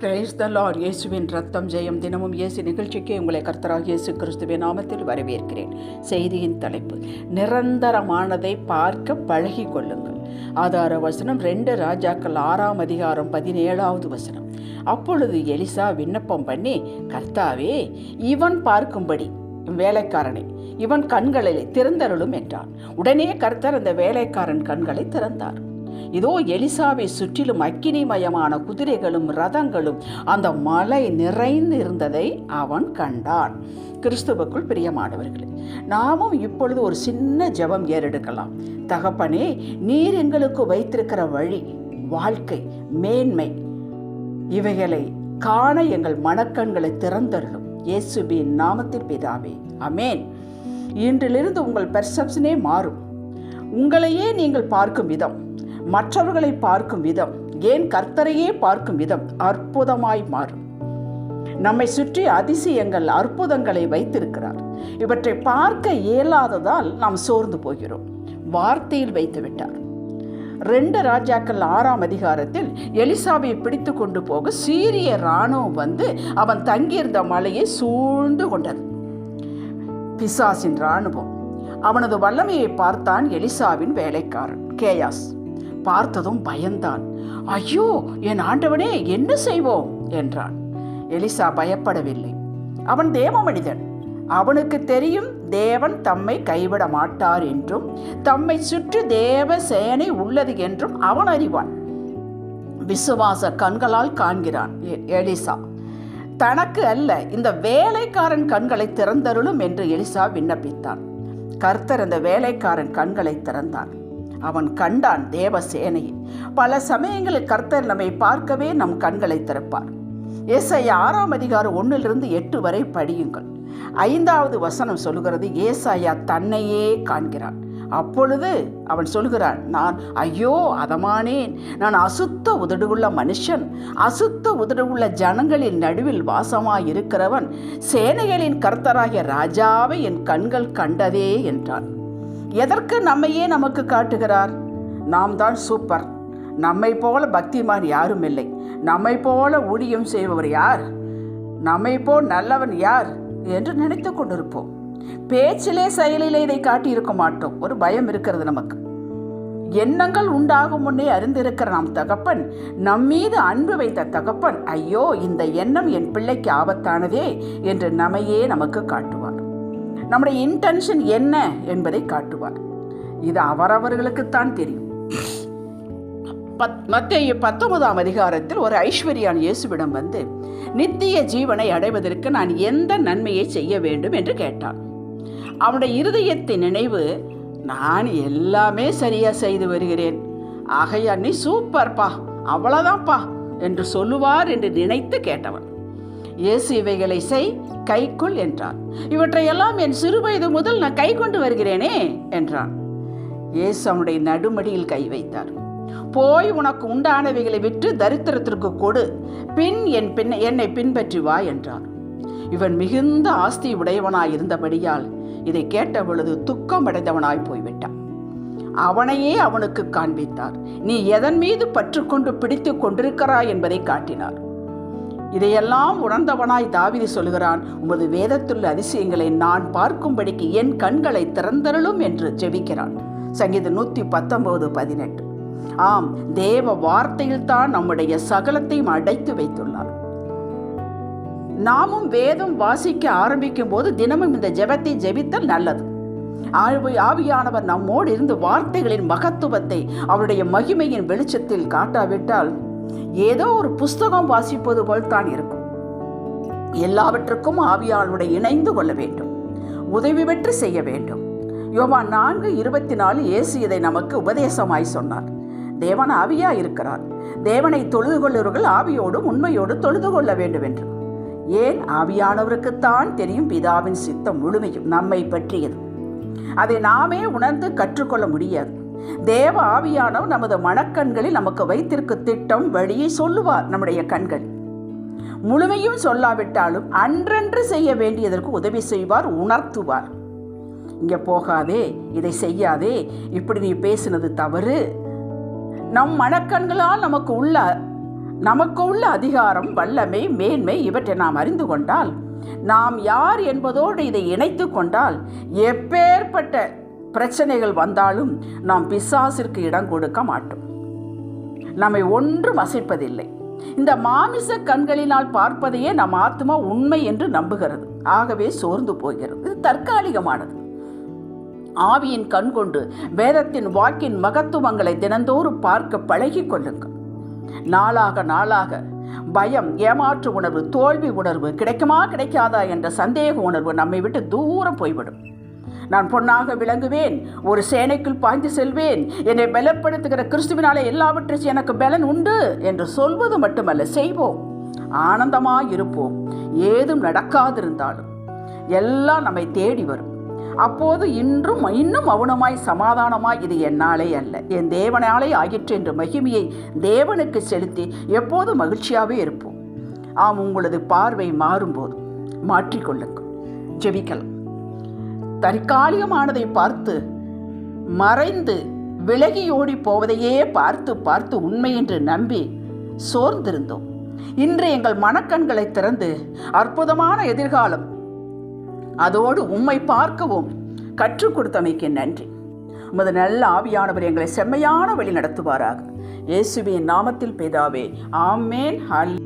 Praise the Lord இயேசுவின் ரத்தம் ஜெயம் தினமும் இயேசு நிகழ்ச்சிக்கு உங்களை கர்த்தராக இயேசு கிறிஸ்துவின் நாமத்தில் வரவேற்கிறேன். செய்தியின் தலைப்பு நிரந்தரமானதை பார்க்க பழகி கொள்ளுங்கள் ஆதார வசனம் ரெண்டு ராஜாக்கள் ஆறாம் அதிகாரம் பதினேழாவது வசனம். அப்பொழுது எலிசா விண்ணப்பம் பண்ணி கர்த்தாவே இவன் பார்க்கும்படி வேலைக்காரனை இவன் கண்களை திறந்தருளும் என்றான். உடனே கர்த்தர் அந்த வேலைக்காரன் கண்களை திறந்தார். இதோ எலிசாவை சுற்றிலும் அக்கினிமயமான குதிரைகளும் ரதங்களும் அந்த மலை நிறைந்து இருந்ததை அவன் கண்டான். கிறிஸ்துவுக்குள் பிரியமானவர்களே நாமும் இப்பொழுது ஒரு சின்ன ஜெபம் ஏறெடுக்கலாம். தகப்பனே நீர் எங்களுக்கு வைத்திருக்கிற வழி வாழ்க்கை மேன்மை இவைகளை காண எங்கள் மனக்கண்களை திறந்தருளும். இயேசுபின் நாமத்தில் பிதாவே அமேன் இன்றிலிருந்து உங்கள் பெர்செப்ஷனே மாறும். உங்களையே நீங்கள் பார்க்கும் விதம். மற்றவர்களை பார்க்கும் விதம் ஏன் கர்த்தரையே பார்க்கும் விதம் அற்புதமாய் மாறும். நம்மை சுற்றி அதிசயங்கள் அற்புதங்களை வைத்திருக்கிறார். இவற்றை பார்க்க இயலாததால் நாம் சோர்ந்து போகிறோம். வார்த்தையில் வைத்து விட்டார். ரெண்டு ராஜாக்கள் ஆறாம் அதிகாரத்தில் எலிசாவை பிடித்து கொண்டு போக சீரிய இராணுவம் வந்து அவன் தங்கியிருந்த மலையை சூழ்ந்து கொண்டது. பிசாசின் இராணுவம். அவனது வல்லமையை பார்த்தான் எலிசாவின் வேலைக்காரன் கேயாஸ். பார்த்ததும் பயந்தான். ஐயோ என் ஆண்டவனே என்ன செய்வோம்? என்றான். எலிசா பயப்படவில்லை. அவன் தேவ மனிதன். அவனுக்கு தெரியும் தேவன் தம்மை கைவிட மாட்டார் என்றும் தம்மை சுற்றி தேவ சேனை உள்ளது என்றும் அவன் அறிவான். விசுவாச கண்களால் காண்கிறான் எ- எலிசா. தனக்கு அல்ல இந்த வேலைக்காரன் கண்களை திறந்தருளும் என்று எலிசா விண்ணப்பித்தான். கர்த்தர் அந்த வேலைக்காரன் கண்களை திறந்தான். அவன் கண்டான் தேவ சேனையை. பல சமயங்களில் கர்த்தர் நம்மை பார்க்கவே நம் கண்களை திறப்பார். ஏசை ஆறாம் அதிகாரம் ஒன்றிலிருந்து எட்டு வரை படியுங்கள். ஐந்தாவது வசனம் சொல்லுகிறது ஏசாயா தன்னையே காண்கிறான். அப்பொழுது அவன் சொல்கிறான் நான் ஐயோ அதமானேன். நான் அசுத்த உதடுள்ள மனுஷன். அசுத்த உதடுள்ள ஜனங்களின் நடுவில் வாசமாய் இருக்கிறவன் சேனைகளின் கர்த்தராகிய ராஜாவை என் கண்கள் கண்டதே என்றான். எதற்கு நம்மையே நமக்கு காட்டுகிறார்? நாம் தான் சூப்பர். நம்மை போல பக்திமான் யாரும் இல்லை. நம்மை போல ஊழியம் செய்பவர் யார்? நம்மை போல் நல்லவன் யார் என்று நினைத்து கொண்டிருப்போம். பேச்சிலே செயலிலே இதை காட்டியிருக்க மாட்டோம். ஒரு பயம் இருக்கிறது நமக்கு. எண்ணங்கள் உண்டாகும் முன்னே அறிந்திருக்கிற நாம் தகப்பன் நம்மீது அன்பு வைத்த தகப்பன் ஐயோ இந்த எண்ணம் என் பிள்ளைக்கு ஆபத்தானதே என்று நம்மையே நமக்கு காட்டுவார். நம்முடைய இன்டென்ஷன் என்ன என்பதை காட்டுவார். இது அவரவர்களுக்குத்தான் தெரியும். பத் மத்திய பத்தொன்பதாம் அதிகாரத்தில் ஒரு ஐஸ்வர்யான் இயேசுவிடம் வந்து நித்திய ஜீவனை அடைவதற்கு நான் எந்த நன்மையை செய்ய வேண்டும்? என்று கேட்டான். அவனுடைய இருதயத்தின் நினைவு நான் எல்லாமே சரியா செய்து வருகிறேன். ஆகையா நீ சூப்பர்ப்பா அவ்வளோதான்ப்பா என்று சொல்லுவார் என்று நினைத்து கேட்டவன். இயேசு இவைகளை செய் கைக்குள் என்றார். இவற்றையெல்லாம் என் சிறுவயது முதல் நான் கை கொண்டு வருகிறேனே என்றான் இயேசு அவனுடைய நடுமடியில் கை வைத்தார். போய் உனக்கு உண்டானவைகளை விற்று தரித்திரத்திற்கு கொடு. பின் என் பின் என்னை பின்பற்றி வா என்றார். இவன் மிகுந்த ஆஸ்தி உடையவனாய் இருந்தபடியால் இதை கேட்ட பொழுது துக்கமடைந்தவனாய் போய்விட்டான். அவனையே அவனுக்கு காண்பித்தார். நீ எதன் மீது பற்றுக்கொண்டு பிடித்து கொண்டிருக்கிறாய் என்பதை காட்டினார். இதையெல்லாம் உணர்ந்தவனாய் தாவிதி சொல்கிறான் உமது வேதத்துள்ள அதிசயங்களை நான் பார்க்கும்படிக்கு என் கண்களை திறந்தருளும் என்று ஜெபிக்கிறான். சங்கீதம் நூற்றி பத்தொன்பது பதினெட்டு. ஆம் தேவ வார்த்தையில் தான் நம்முடைய சகலத்தையும் அடைத்து வைத்துள்ளார். நாமும் வேதம் வாசிக்க ஆரம்பிக்கும் போது தினமும் இந்த ஜெபத்தை ஜெபித்தல் நல்லது. ஆவியானவர் நம்மோடு இருந்து வார்த்தைகளின் மகத்துவத்தை அவருடைய மகிமையின் வெளிச்சத்தில் காட்டாவிட்டால் ஏதோ ஒரு புஸ்தகம் வாசிப்பது போல் தான் இருக்கும். எல்லாவற்றுக்கும் ஆவியாளுடன் இணைந்து கொள்ள வேண்டும். உதவி பெற்று செய்ய வேண்டும். யோவா நான்கு இருபத்தி நாலு இயேசு இதை நமக்கு உபதேசமாய் சொன்னார். தேவன் ஆவியா இருக்கிறார். தேவனை தொழுது கொள்ளுவர்கள் ஆவியோடும் உண்மையோடு தொழுது கொள்ள வேண்டும் என்று ஏன்? ஆவியானவருக்குத்தான் தெரியும் பிதாவின் சித்தம் முழுமையும் நம்மை பற்றியது. அதை நாமே உணர்ந்து கற்றுக்கொள்ள முடியாது. தேவ ஆவியானவர் நமது மனக்கண்களில் நமக்கு வைத்திருக்க திட்டம் வழியை சொல்லுவார் நம்முடைய கண்கள். முழுமையும் சொல்லாவிட்டாலும் அன்றன்று செய்ய வேண்டியதற்கு உதவி செய்வார் உணர்த்துவார். இங்கே போகாதே இதை செய்யாதே இப்படி நீ பேசினது தவறு. நம் மனக்கண்களால் நமக்கு உள்ள நமக்கு உள்ள அதிகாரம் வல்லமை மேன்மை இவற்றை நாம் அறிந்து கொண்டால் நாம் யார் என்பதோடு இதை இணைத்து கொண்டால் எப்பேற்பட்ட பிரச்சனைகள் வந்தாலும் நாம் பிசாசிற்கு இடம் கொடுக்க மாட்டோம். நம்மை ஒன்றும் அசைப்பதில்லை இந்த மாமிச கண்களினால் பார்ப்பதையே நம் ஆத்மா உண்மை என்று நம்புகிறது. ஆகவே சோர்ந்து போகிறது. இது தற்காலிகமானது. ஆவியின் கண் கொண்டு வேதத்தின் வாக்கின் மகத்துவங்களை தினந்தோறும் பார்க்க பழகி கொள்ளுங்கள். நாளாக நாளாக பயம் ஏமாற்று உணர்வு தோல்வி உணர்வு கிடைக்குமா கிடைக்காதா என்ற சந்தேக உணர்வு நம்மை விட்டு தூரம் போய்விடும். நான் பொன்னாக விளங்குவேன். ஒரு சேனைக்குள் பாய்ந்து செல்வேன். என்னை பலப்படுத்துகிற கிறிஸ்துவினாலே எல்லாவற்றையும் எனக்கு பலன் உண்டு என்று சொல்வது மட்டுமல்ல செய்வோம். ஆனந்தமாக இருப்போம். ஏதும் நடக்காதிருந்தாலும் எல்லாம் நம்மை தேடி வரும். அப்போது இன்றும் இன்னும் மௌனமாய் சமாதானமாய் இது என்னாலே அல்ல. என் தேவனாலே ஆயிற்று என்ற மகிமையை தேவனுக்கு செலுத்தி எப்போது மகிழ்ச்சியாகவே இருப்போம். ஆம் உங்களது பார்வை மாறும்போது மாற்றிக்கொள்ளுங்கள். ஜெபிக்கலாம். தற்காலிகமானதை பார்த்து மறைந்து விலகியோடி போவதையே பார்த்து பார்த்து உண்மை என்று நம்பி சோர்ந்திருந்தோம். இன்று எங்கள் மனக்கண்களை திறந்து அற்புதமான எதிர்காலம். அதோடு உம்மை பார்க்கவும் கற்றுக் கொடுத்தமைக்கு நன்றி. உமது நல்ல ஆவியானவர் எங்களை செம்மையான வழி நடத்துவாராக. இயேசுவின் நாமத்தில் பேதாவே ஆமேன் ஹல்